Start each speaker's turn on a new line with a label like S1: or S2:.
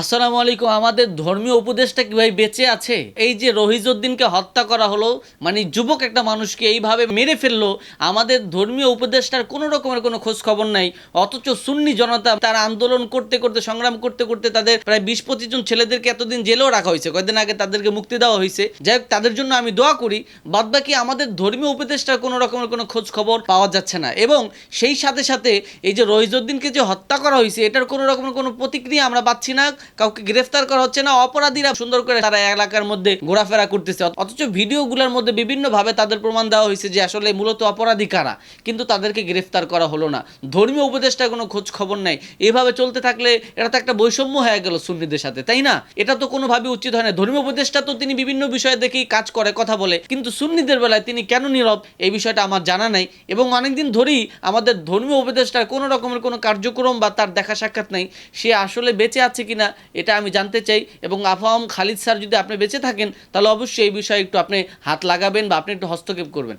S1: আসসালামু আলাইকুম, আমাদের ধর্মীয় উপদেশটা কীভাবে বেঁচে আছে? এই যে রহিজউদ্দিনকে হত্যা করা হলো মানে যুবক একটা মানুষকে এইভাবে মেরে ফেলল, আমাদের ধর্মীয় উপদেশটার কোনো রকমের কোনো খোঁজ খবর নাই। অথচ সুন্নি জনতা তারা আন্দোলন করতে করতে, সংগ্রাম করতে করতে তাদের প্রায় বিশ পঁচিশ জন ছেলেদেরকে এতদিন জেলেও রাখা হয়েছে। কয়েকদিন আগে তাদেরকে মুক্তি দেওয়া হয়েছে। যাই হোক, তাদের জন্য আমি দোয়া করি বাদ বাকি আমাদের ধর্মীয় উপদেশটার কোনো রকমের কোনো খোঁজ খবর পাওয়া যাচ্ছে না। এবং সেই সাথে সাথে এই যে রহিজউদ্দিনকে যে হত্যা করা হয়েছে, এটার কোনো রকমের কোনো প্রতিক্রিয়া আমরা পাচ্ছি না। কাউকে গ্রেফতার করা হচ্ছে না, অপরাধীরা সুন্দর করে তারা এলাকার মধ্যে ঘোরাফেরা করতেছে। অথচ ভিডিওগুলোর মধ্যে বিভিন্ন ভাবে তাদের প্রমাণ দেওয়া হয়েছে যে আসলে মূলত অপরাধী কারা, কিন্তু তাদেরকে গ্রেফতার করা হলো না। ধর্মীয় উপদেশটার কোনো খোঁজ খবর নাই। এভাবে চলতে থাকলে এটা তো একটা বৈষম্য হয়ে গেল সুন্নিদের সাথে, তাই না? এটা তো কোনোভাবে উচিত হয় না। ধর্মীয় উপদেশটা তো তিনি বিভিন্ন বিষয়ে দেখেই কাজ করে, কথা বলে, কিন্তু সুন্নিদের বেলায় তিনি কেন নীরব? এই বিষয়টা আমার জানা নাই। এবং অনেকদিন ধরেই আমাদের ধর্মীয় উপদেশটার কোনো রকমের কোনো কার্যক্রম বা তার দেখা সাক্ষাৎ নাই। সে আসলে বেঁচে আছে কিনা এটা আমি জানতে চাই। এবং আফাম খালিদ স্যার যদি আপনি বেঁচে থাকেন, তাহলে অবশ্যই এই বিষয়ে একটু আপনি হাত লাগাবেন বা আপনি একটু হস্তক্ষেপ করবেন।